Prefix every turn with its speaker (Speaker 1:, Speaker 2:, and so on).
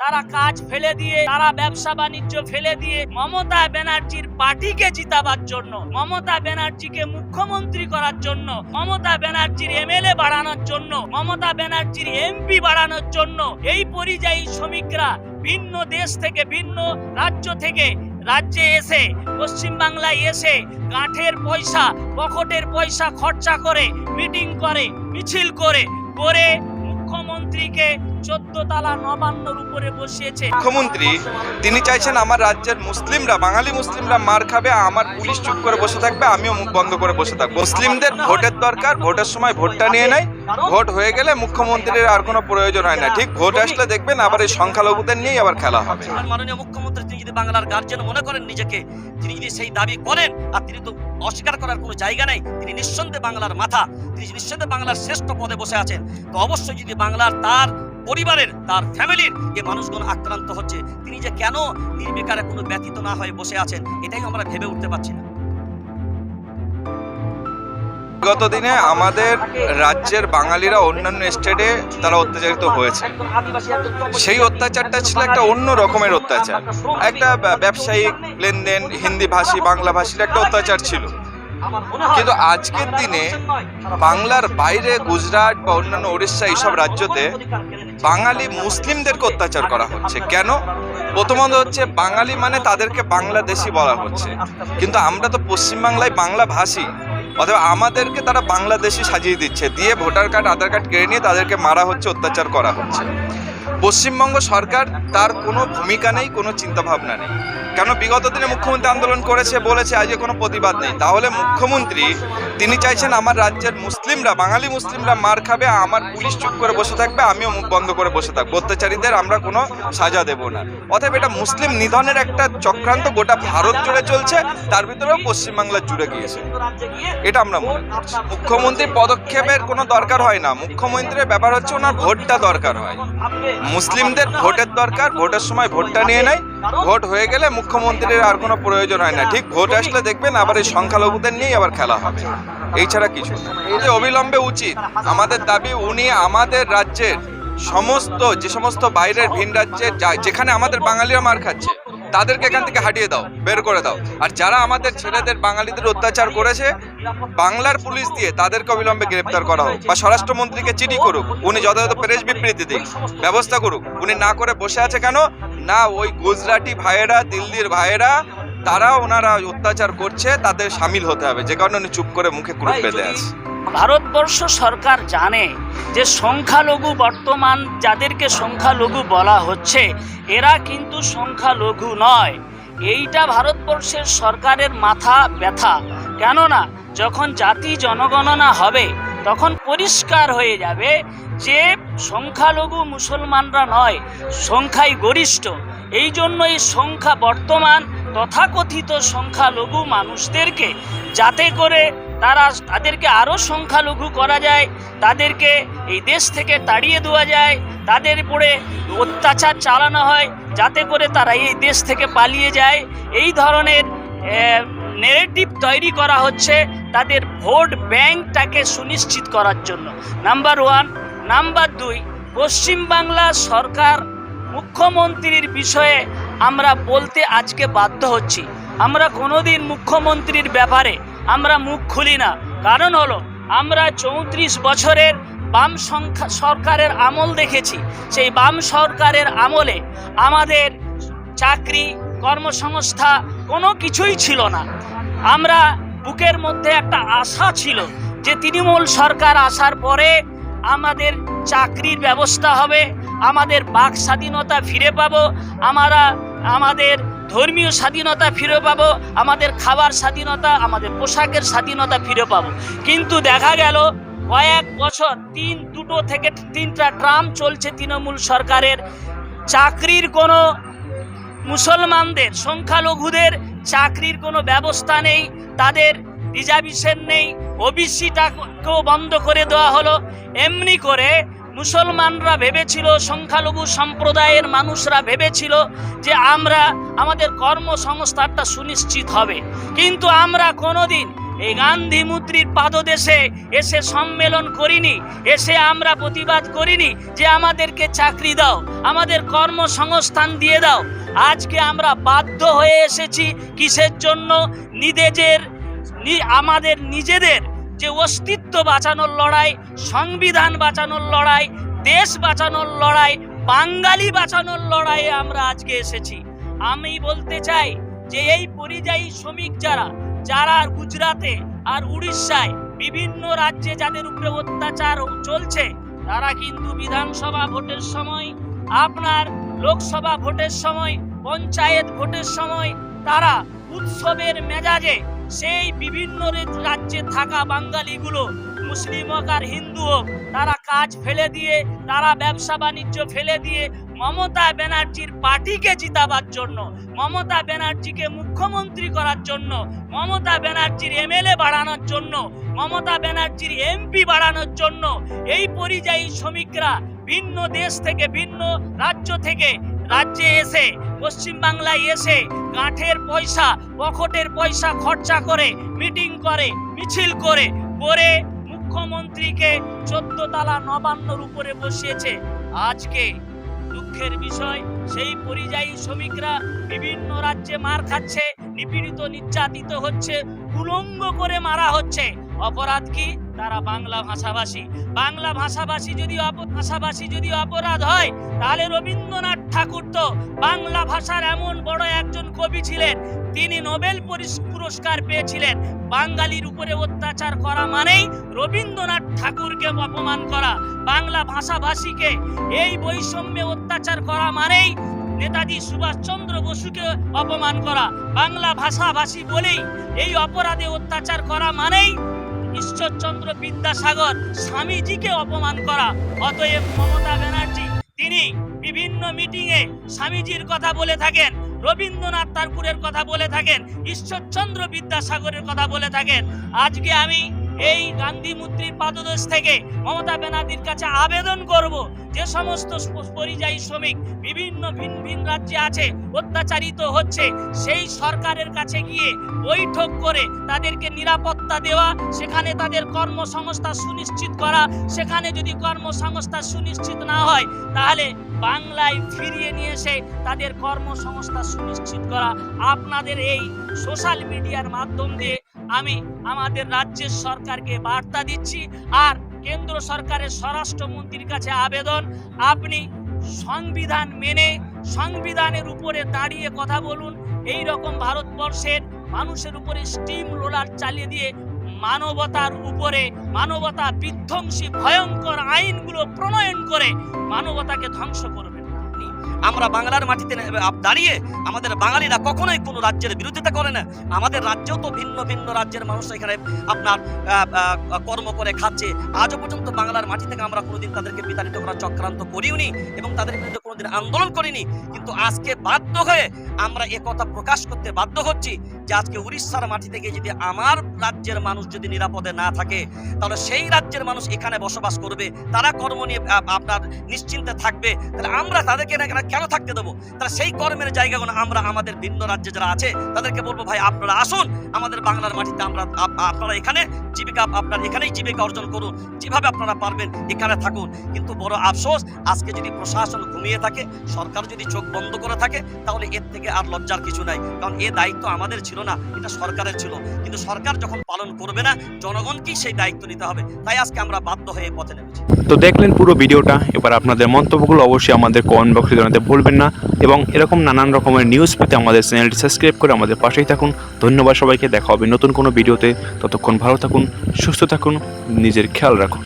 Speaker 1: তারা কাজ ফেলে দিয়ে, তারা ব্যবসা বাণিজ্য ফেলে দিয়ে মমতা ব্যানার্জির পার্টিকে জিতাবার জন্য, মমতা ব্যানার্জিকে মুখ্যমন্ত্রী করার জন্য, মমতা ব্যানার্জির এমএলএ বাড়ানোর জন্য, মমতা ব্যানার্জির এমপি বাড়ানোর জন্য, এই পরিযায়ী শ্রমিকরা ভিন্ন দেশ থেকে, ভিন্ন রাজ্য থেকে রাজ্যে এসে পশ্চিম বাংলায় এসে কাঠের পয়সা পকেটের পয়সা খরচা করে, মিটিং করে, মিছিল করে করে মুখ্যমন্ত্রীকে চোদ্দ তালা নবান্নর উপরে বসিয়েছে।
Speaker 2: মুখ্যমন্ত্রী তিনি চাইছেন আমার রাজ্যের মুসলিমরা বাঙালি মুসলিমরা মার খাবে আমার পুলিশ চুপ করে বসে থাকবে আমিও মুখ বন্ধ করে বসে থাকব। মুসলিমদের ভোটের দরকার ভোটের সময় ভোটটা নিয়ে নেয়। ভোট হয়ে গেলে মুখ্যমন্ত্রীর আর কোনো প্রয়োজন হয় না। ঠিক ভোট আসলে দেখবেন আবার এই সংখ্যালঘুদের নিয়েই আবার খেলা হবে।
Speaker 3: মাননীয় মুখ্যমন্ত্রী তিনি যদি বাংলার গার্জেন মনে করেন নিজেকে তিনি যদি সেই দাবি করেন আর তিনি তো অস্বীকার করার কোনো জায়গা নেই তিনি নিঃসন্দেহে বাংলার মাথা তিনি নিঃসন্দেহে বাংলার শ্রেষ্ঠ পদে বসে আছেন। তো অবশ্যই যদি বাংলার তার পরিবারের, তার ফ্যামিলির যে মানুষগুলো আক্রান্ত হচ্ছে, তিনি যে কেন নির্বিকারে কোনো ব্যতীত না হয়ে বসে আছেন, এটাই আমরা ভেবে উঠতে পারছি না।
Speaker 2: বিগত দিনে আমাদের রাজ্যের বাঙালিরা অন্যান্য স্টেটে তারা অত্যাচারিত হয়েছে। সেই অত্যাচারটা ছিল একটা অন্য রকমের অত্যাচার। একটা ব্যা- ব্যবসায়িক লেনদেন, হিন্দি ভাষী, বাংলা ভাষীর একটা অত্যাচার ছিল। কিন্তু আজকের দিনে বাংলার বাইরে গুজরাট বা অন্যান্য উড়িষ্যা এইসব রাজ্যতে বাঙালি মুসলিমদেরকে অত্যাচার করা হচ্ছে। কেন? প্রথমত হচ্ছে বাঙালি মানে তাদেরকে বাংলাদেশি বলা হচ্ছে। কিন্তু আমরা তো পশ্চিমবাংলায় বাংলা ভাষী অথবা আমাদেরকে তারা বাংলাদেশি সাজিয়ে দিচ্ছে। দিয়ে ভোটার কার্ড, আধার কার্ড কেড়ে নিয়ে তাদেরকে মারা হচ্ছে, অত্যাচার করা হচ্ছে। পশ্চিমবঙ্গ সরকার তার কোনো ভূমিকা নেই, কোনো চিন্তাভাবনা নেই। কেন বিগত দিনে মুখ্যমন্ত্রী আন্দোলন করেছে, বলেছে আজকে কোনো প্রতিবাদ নেই। তাহলে মুখ্যমন্ত্রী, তিনি চাইছেন আমার রাজ্যের মুসলিমরা, বাঙালি মুসলিমরা মার খাবে, আমার পুলিশ চুপ করে বসে থাকবে, আমিও মুখ বন্ধ করে বসে থাকব। অত্যাচারীদের আমরা কোনো সাজা দেব না। অতএব এটা মুসলিম নিধনের একটা চক্রান্ত, গোটা ভারত জুড়ে চলছে, তার ভিতরেও পশ্চিমবাংলা জুড়ে গিয়েছে। এটা আমরা মনে করছি। মুখ্যমন্ত্রীর পদক্ষেপের কোনো দরকার হয় না। মুখ্যমন্ত্রীর ব্যাপার হচ্ছে ওনার ভোটটা দরকার হয়। মুসলিমদের ভোটের দরকার। ভোটের সময় ভোটটা নিয়ে নেয়। ভোট হয়ে গেলে মুখ্যমন্ত্রীর আর কোনো প্রয়োজন হয় না। ঠিক ভোট আসলে দেখবেন আবার এই সংখ্যালঘুদের নিয়েই আবার খেলা হবে। এই ছাড়া কিছু এই যে অবিলম্বে উচিত। আমাদের দাবি, উনি আমাদের রাজ্যের সমস্ত, যে সমস্ত বাইরের ভিন রাজ্যের যেখানে আমাদের বাঙালিরা মার খাচ্ছে তাদেরকে এখান থেকে হাঁটিয়ে দাও, বের করে দাও। আর যারা আমাদের ছেলেদের বাঙালিদের অত্যাচার করেছে, বাংলার পুলিশ দিয়ে তাদেরকে অবিলম্বে গ্রেপ্তার করা হোক বা স্বরাষ্ট্রমন্ত্রীকে চিঠি করুক, উনি যথাযথ প্রেস বিবৃতি দিক, ব্যবস্থা করুক, উনি না করে বসে আছে কেন? না, ওই গুজরাটি ভাইয়েরা, দিল্লির ভাইয়েরা তারা ওনারা অত্যাচার করছে, তাদের সামিল হতে হবে। যে কারণে উনি চুপ করে মুখে কুরুপ বেঁধে আছে।
Speaker 1: ভারতবর্ষ সরকার জানে যে সংখ্যালঘু বর্তমান যাদেরকে সংখ্যালঘু বলা হচ্ছে, এরা কিন্তু সংখ্যালঘু নয়। এইটা ভারতবর্ষের সরকারের মাথা ব্যথা। কেননা, যখন জাতি জনগণনা হবে, তখন পরিষ্কার হয়ে যাবে যে সংখ্যালঘু মুসলমানরা নয়, সংখ্যাই গরিষ্ঠ। এই জন্য এই সংখ্যা বর্তমান তথাকথিত সংখ্যালঘু মানুষদেরকে যাতে করে তারা তাদেরকে আরও সংখ্যালঘু করা যায়, তাদেরকে এই দেশ থেকে তাড়িয়ে দেওয়া যায়, তাদের উপরে অত্যাচার চালানো হয়, যাতে করে তারা এই দেশ থেকে পালিয়ে যায়। এই ধরনের নেগেটিভ তৈরি করা হচ্ছে তাদের ভোট ব্যাংকটাকে সুনিশ্চিত করার জন্য। নাম্বার ওয়ান নাম্বার দুই. পশ্চিমবাংলা সরকার মুখ্যমন্ত্রীর বিষয়ে আমরা বলতে আজকে বাধ্য হচ্ছি। আমরা কোনোদিন মুখ্যমন্ত্রীর ব্যাপারে আমরা মুখ খুলি না। কারণ হলো, আমরা চৌত্রিশ বছরের বাম সংখ্যা সরকারের আমল দেখেছি। সেই বাম সরকারের আমলে আমাদের চাকরি, কর্মসংস্থা কোনো কিছুই ছিল না। আমরা বুকের মধ্যে একটা আশা ছিল যে তৃণমূল সরকার আসার পরে আমাদের চাকরির ব্যবস্থা হবে, আমাদের বাক স্বাধীনতা ফিরে পাবো, আমরা, আমাদের ধর্মীয় স্বাধীনতা ফিরে পাবো, আমাদের খাবার স্বাধীনতা, আমাদের পোশাকের স্বাধীনতা ফিরে পাবো। কিন্তু দেখা গেল, কয়েক বছর তিন দুটো থেকে তিনটা ট্রাম চলছে তৃণমূল সরকারের। চাকরির কোনো মুসলমানদের, সংখ্যালঘুদের চাকরির কোনো ব্যবস্থা নেই, তাদের রিজার্ভেশন নেই। ওবিসিটাকেও বন্ধ করে দেওয়া হলো। এমনি করে মুসলমানরা ভেবেছিল, সংখ্যালঘু সম্প্রদায়ের মানুষরা ভেবেছিল যে আমরা আমাদের কর্মসংস্থানটা সুনিশ্চিত হবে। কিন্তু আমরা কোনোদিন এই গান্ধী মূর্তির পাদদেশে এসে সম্মেলন করিনি, এসে আমরা প্রতিবাদ করিনি যে আমাদেরকে চাকরি দাও, আমাদের কর্মসংস্থান দিয়ে দাও। আজকে আমরা বাধ্য হয়ে এসেছি কিসের জন্য? নিজেদের আমাদের নিজেদের যে অস্তিত্ব বাঁচানোর লড়াই, সংবিধান বাঁচানোর লড়াই, দেশ বাঁচানোর লড়াই, বাঙালি বাঁচানোর লড়াইয়ে আমরা আজকে এসেছি। আমি বলতে চাই যে এই পরিযায়ী শ্রমিক যারা যারা গুজরাটে আর উড়িষ্যায় বিভিন্ন রাজ্যে যাদের উপরে অত্যাচার চলছে, তারা কিন্তু বিধানসভা ভোটের সময়, আপনার লোকসভা ভোটের সময়, পঞ্চায়েত ভোটের সময়, তারা উৎসবের মেজাজে সেই বিভিন্ন রাজ্যে থাকা বাঙালিগুলো, মুসলিম হোক আর হিন্দু হোক, তারা কাজ ফেলে দিয়ে, তারা ব্যবসা বাণিজ্য ফেলে দিয়ে মমতা ব্যানার্জির পার্টিকে জিতাবার জন্য, মমতা ব্যানার্জিকে মুখ্যমন্ত্রী করার জন্য, মমতা ব্যানার্জির এমএলএ বাড়ানোর জন্য, মমতা ব্যানার্জির এমপি বাড়ানোর জন্য, এই পরিযায়ী শ্রমিকরা ভিন্ন দেশ থেকে ভিন্ন রাজ্য থেকে রাজ্যে এসে, পশ্চিমবাংলায় এসে কাঠের পয়সা পকেটের পয়সা খরচা করে, মিটিং করে, মিছিল করে করে মুখ্যমন্ত্রীকে চোদ্দ তালা নবান্নর উপরে বসিয়েছে। আজকে দুঃখের বিষয় সেই পরিযায়ী শ্রমিকরা বিভিন্ন রাজ্যে মার খাচ্ছে, নিপীড়িত, নির্যাতিত হচ্ছে, উলঙ্গ করে মারা হচ্ছে। অপরাধ কি? তারা বাংলা ভাষাভাষী। বাংলা ভাষাভাষী যদি ভাষাভাষী যদি অপরাধ হয়, তাহলে রবীন্দ্রনাথ ঠাকুর তো বাংলা ভাষার এমন বড় একজন কবি ছিলেন। তিনি নোবেল পুরস্কার পেয়েছিলেন। বাঙালির উপরে অত্যাচার করা মানেই রবীন্দ্রনাথ ঠাকুরকে অপমান করা। বাংলা ভাষাভাষীকে এই বৈষম্যে অত্যাচার করা মানেই নেতাজি সুভাষচন্দ্র বসুকে অপমান করা। বাংলা ভাষাভাষী বলেই এই অপরাধে অত্যাচার করা মানেই ঈশ্বরচন্দ্র বিদ্যাসাগর স্বামীজিকে অপমান করা। অতএব মমতা ব্যানার্জি, তিনি বিভিন্ন মিটিংয়ে স্বামীজির কথা বলে থাকেন, রবীন্দ্রনাথ ঠাকুরের কথা বলে থাকেন, ঈশ্বরচন্দ্র বিদ্যাসাগরের কথা বলে থাকেন। আজকে আমি এই গান্ধী মূর্তির পাদদেশ থেকে মমতা ব্যানার্জির কাছে আবেদন করব যে সমস্ত পরিযায়ী শ্রমিক বিভিন্ন ভিন ভিন রাজ্যে আছে, অত্যাচারিত হচ্ছে, সেই সরকারের কাছে গিয়ে বৈঠক করে তাদেরকে নিরাপত্তা দেওয়া, সেখানে তাদের কর্মসংস্থা সুনিশ্চিত করা, সেখানে যদি কর্মসংস্থা সুনিশ্চিত না হয়, তাহলে বাংলায় ফিরিয়ে নিয়ে এসে তাদের কর্মসংস্থা সুনিশ্চিত করা। আপনাদের এই সোশ্যাল মিডিয়ার মাধ্যম দিয়ে আমি আমাদের রাজ্যের সরকারকে বার্তা দিচ্ছি, আর কেন্দ্র সরকারের স্বরাষ্ট্রমন্ত্রীর কাছে আবেদন। আপনি সংবিধান মেনে, সংবিধানের উপরে দাঁড়িয়ে কথা বলুন। এই রকম ভারতবর্ষের মানুষের উপরে স্টিম রোলার চালিয়ে দিয়ে মানবতার উপরে, মানবতা বিধ্বংসী, ভয়ঙ্কর আইনগুলো প্রণয়ন করে মানবতাকে ধ্বংস করবেন
Speaker 3: আমরা বাংলার মাটিতে দাঁড়িয়ে আমাদের বাঙালিরা কখনোই কোনো রাজ্যের বিরোধিতা করে না। আমাদের রাজ্যেও তো ভিন্ন ভিন্ন রাজ্যের মানুষ এখানে আপনার কর্ম করে খাচ্ছে। আজও পর্যন্ত বাংলার মাটি থেকে আমরা কোনোদিন তাদেরকে বিতাড়িত করার চক্রান্ত করিওনি এবং তাদের বিরুদ্ধে কোনোদিন আন্দোলন করিনি। কিন্তু আজকে বাধ্য হয়ে আমরা এ কথা প্রকাশ করতে বাধ্য হচ্ছি যে আজকে উড়িষ্যার মাটি থেকে যদি আমার রাজ্যের মানুষ যদি নিরাপদে না থাকে, তাহলে সেই রাজ্যের মানুষ এখানে বসবাস করবে। তারা কর্ম নিয়ে আপনার নিশ্চিন্তে থাকবে। তাহলে আমরা তাদেরকে না কেন থাকতে দেবো? তাহলে সেই কর্মের জায়গাগুলো আমরা আমাদের ভিন্ন রাজ্যে যারা আছে, তাদেরকে বলব, ভাই, আপনারা আসুন, আমাদের বাংলার মাটিতে আমরা আপনারা এখানে, জীবিকা, আপনার এখানেই জীবিকা অর্জন করুন, যেভাবে আপনারা পারবেন এখানে থাকুন। কিন্তু বড় আফসোস, আজকে যদি প্রশাসন ঘুমিয়ে থাকে, সরকার যদি চোখ বন্ধ করে থাকে, তাহলে এর থেকে আর লজ্জার কিছু নাই। কারণ এ দায়িত্ব আমাদের ছিল না, এটা সরকারের ছিল। কিন্তু সরকার যখন পালন করবে না, জনগণকেই সেই দায়িত্ব নিতে হবে। তাই আজকে আমরা বাধ্য হয়ে পথে নেমেছি।
Speaker 4: তো দেখলেন পুরো ভিডিওটা। এবার আপনাদের মন্তব্যগুলো অবশ্যই আমাদের কমেন্ট বক্সে জানাতে ভুলবেন না এবং এরকম নানান রকমের নিউজ পেতে আমাদের চ্যানেলটি সাবস্ক্রাইব করে আমাদের পাশেই থাকুন। ধন্যবাদ সবাইকে, দেখা হবে নতুন কোনো ভিডিওতে ততক্ষণ ভালো থাকুন, সুস্থ থাকুন, নিজের খেয়াল রাখুন।